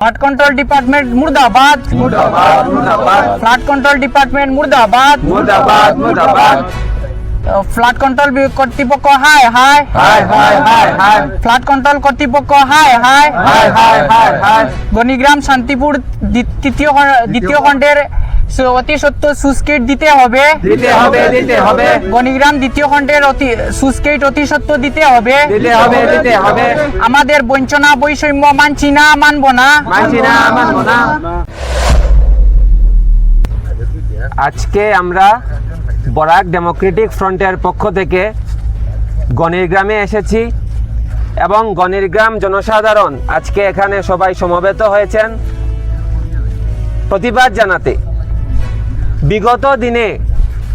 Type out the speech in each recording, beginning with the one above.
Flood control department मुर्दाबाद मुर्दाबाद मुर्दाबाद फ्लड कंट्रोल डिपार्टमेंट मुर्दाबाद मुर्दाबाद मुर्दाबाद ফ্লাড কন্ট্রোল কর্তৃপক্ষ হাই হাই হাই হাই হাই হাই ফ্লাড কন্ট্রোল কর্তৃপক্ষ হাই হাই হাই হাই হাই হাই গণিগ্রাম শান্তিপুর দ্বি- তৃতীয় খ- দ্বিতীয় খণ্ডের সু- অতি সত্য সুস্কেট দিতে হবে। দিতে হবে দিতে হবে। গণিগ্রাম দ্বিতীয় খণ্ডের অতি সুস্কেট অতি সত্য দিতে হবে। দিতে হবে দিতে হবে। আমাদের বঞ্চনা বৈষম্য মানছি না মানব না। মানছি না মানবো না। আজকে আমরা বরাক ডেমোক্রেটিক ফ্রন্টের পক্ষ থেকে গণিরগ্রামে এসেছি এবং গণিরগ্রাম জনসাধারণ আজকে এখানে সবাই সমবেত হয়েছেন। প্রতিবাদ জানাতে। বিগত দিনে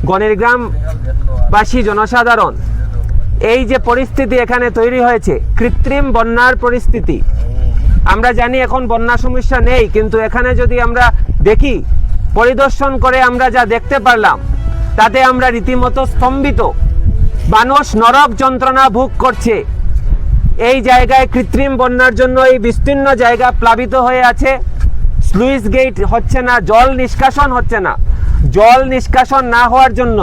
গণিরগ্রামবাসী জনসাধারণ এই যে পরিস্থিতি এখানে তৈরি হয়েছে, কৃত্রিম বন্যার পরিস্থিতি। আমরা জানি এখন বন্যা সমস্যা নেই, কিন্তু এখানে যদি আমরা দেখি, পরিদর্শন করে আমরা যা দেখতে পারলাম, তাতে আমরা রীতিমতো স্তম্ভিত। মানুষ নরক যন্ত্রণা ভোগ করছে। এই জায়গায় কৃত্রিম বন্যার জন্য এই বিস্তীর্ণ জায়গা প্লাবিত হয়ে আছে। স্লুইস গেট হচ্ছে না, জল নিষ্কাশন হচ্ছে না। জল নিষ্কাশন না হওয়ার জন্য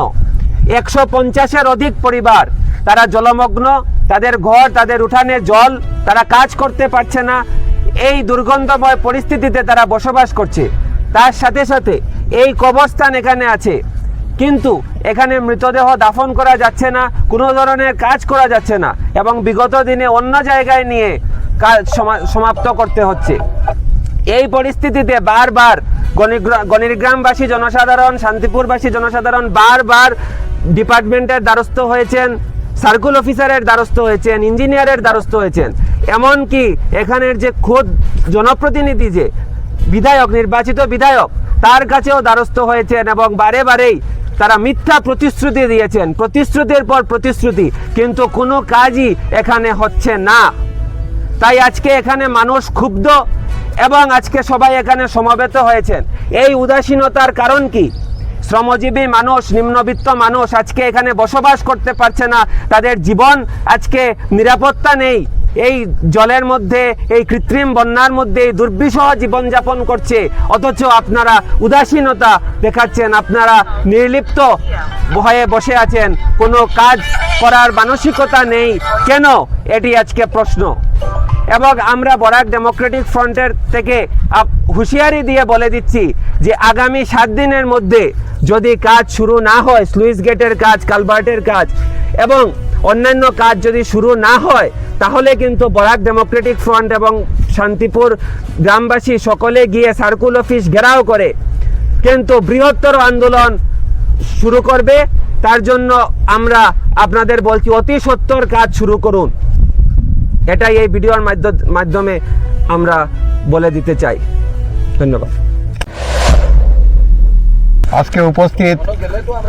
একশো পঞ্চাশের অধিক পরিবার তারা জলমগ্ন, তাদের ঘর, তাদের উঠানে জল, তারা কাজ করতে পারছে না। এই দুর্গন্ধময় পরিস্থিতিতে তারা বসবাস করছে। তার সাথে সাথে এই কবরস্থান এখানে আছে। কিন্তু এখানে মৃতদেহ দাফন করা যাচ্ছে না, কোনো ধরনের কাজ করা যাচ্ছে না এবং বিগত দিনে অন্য জায়গায় নিয়ে কাজ সমাপ্ত করতে হচ্ছে। এই পরিস্থিতিতে বারবার গণিগ্রা- গণিরগ্রামবাসী জনসাধারণ, শান্তিপুরবাসী জনসাধারণ বারবার ডিপার্টমেন্টের দ্বারস্থ হয়েছেন, সার্কুল অফিসারের দ্বারস্থ হয়েছেন, ইঞ্জিনিয়ারের দ্বারস্থ হয়েছেন। এমনকি এখানের যে খোদ জনপ্রতিনিধি যে বিধায়ক, নির্বাচিত বিধায়ক, তার কাছেও দ্বারস্থ হয়েছেন এবং বারে বারেই তারা মিথ্যা প্রতিশ্রুতি দিয়েছেন। প্রতিশ্রুতির পর প্রতিশ্রুতি, কিন্তু কোনো কাজই এখানে হচ্ছে না। তাই আজকে এখানে মানুষ ক্ষুব্ধ এবং আজকে সবাই এখানে সমবেত হয়েছেন। এই উদাসীনতার কারণ কি? শ্রমজীবী মানুষ, নিম্নবিত্ত মানুষ আজকে এখানে বসবাস করতে পারছে না। তাদের জীবন আজকে নিরাপত্তা নেই। এই জলের মধ্যে, এই কৃত্রিম বন্যার মধ্যে এই দুর্বিষহ জীবনযাপন করছে। অথচ আপনারা উদাসীনতা দেখাচ্ছেন, আপনারা নির্লিপ্ত ভয়ে বসে আছেন। কোনো কাজ করার মানসিকতা নেই। কেন? এটি আজকে প্রশ্ন। এবং আমরা বরাক ডেমোক্রেটিক ফ্রন্টের থেকে হুঁশিয়ারি দিয়ে বলে দিচ্ছি যে আগামী সাত দিনের মধ্যে যদি কাজ শুরু না হয় স্লুইস গেটের কাজ কালভার্টের কাজ এবং অন্যান্য কাজ যদি শুরু না হয়, তাহলে কিন্তু বরাক ডেমোক্রেটিক ফ্রন্ট এবং শান্তিপুর গ্রামবাসী সকলে গিয়ে সার্কুল অফিস ঘেরাও করে। কিন্তু বৃহত্তর আন্দোলন শুরু করবে, তার জন্য আমরা আপনাদের বলছি, অতি সত্তর কাজ শুরু করুন। এটাই এই ভিডিওর মাধ্য- মাধ্যমে আমরা বলে দিতে চাই। ধন্যবাদ। আজকে উপস্থিত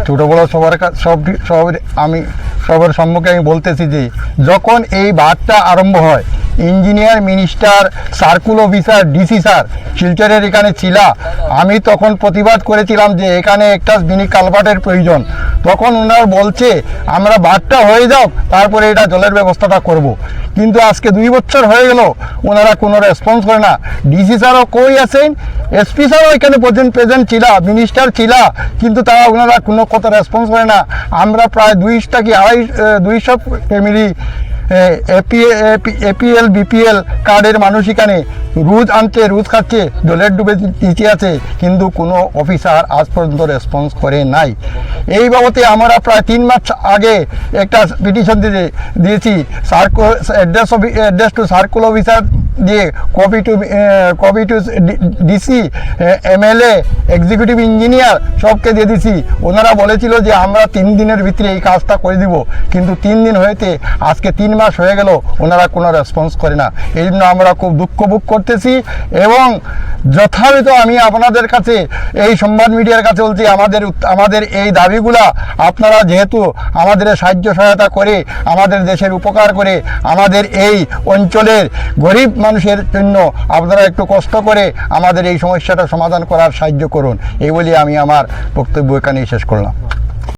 ছোট বড় সবার সব সব আমি, সবার সম্মুখে আমি বলতেছি যে যখন এই বাদটা আরম্ভ হয় engineer, minister, circle officer, DC sir, শিলচরের এখানে ছিলা। আমি তখন প্রতিবাদ করেছিলাম যে এখানে একটা মিনি কালভার্টের প্রয়োজন। তখন ওনারা বলছে, আমরা বাদটা হয়ে যাও, তারপরে এটা জলের ব্যবস্থাটা করব। কিন্তু আজকে দুই বছর হয়ে গেল ওনারা কোনো রেসপন্স করে না। ডিসি স্যারও কই আছেন? এসপি স্যারও এখানে পর্যন্ত প্রেজেন্ট ছিল, মিনিস্টার ছিল, কিন্তু তারা ওনারা কোনো কথা রেসপন্স করে না। আমরা প্রায় দুইশটা কি আড়াই দুইশো ফ্যামিলি এপিএল, বিপিএল কার্ডের মানুষ এখানে রুজ আনছে, রুজ খাচ্ছে জলের ডুবে নিচে আছে, কিন্তু কোনো অফিসার আজ পর্যন্ত রেসপন্স করে নাই। এই বাবদে আমরা প্রায় তিন মাস আগে একটা পিটিশন দিয়ে দিয়েছি circle address office address to circle officer দিয়ে copy to copy to DC MLA executive engineer সবকে দিয়ে দিছি। ওনারা বলেছিল যে আমরা তিন দিনের ভিতরে এই কাজটা করে দিব। কিন্তু তিন দিন হয়েতে আজকে তিন মাস হয়ে গেল, ওনারা কোনো রেসপন্স করে না। এই জন্য আমরা খুব দুঃখ ভোগ করতেছি এবং যথাযথ আমি আপনাদের কাছে, এই সংবাদ মিডিয়ার কাছে বলছি, আমাদের আমাদের এই দাবিগুলা আপনারা যেহেতু আমাদের সাহায্য সহায়তা করে, আমাদের দেশের উপকার করে, আমাদের এই অঞ্চলের গরিব মানুষের জন্য আপনারা একটু কষ্ট করে আমাদের এই সমস্যাটা সমাধান করার সাহায্য করুন। এই বলে আমি আমার বক্তব্য এখানেই শেষ করলাম।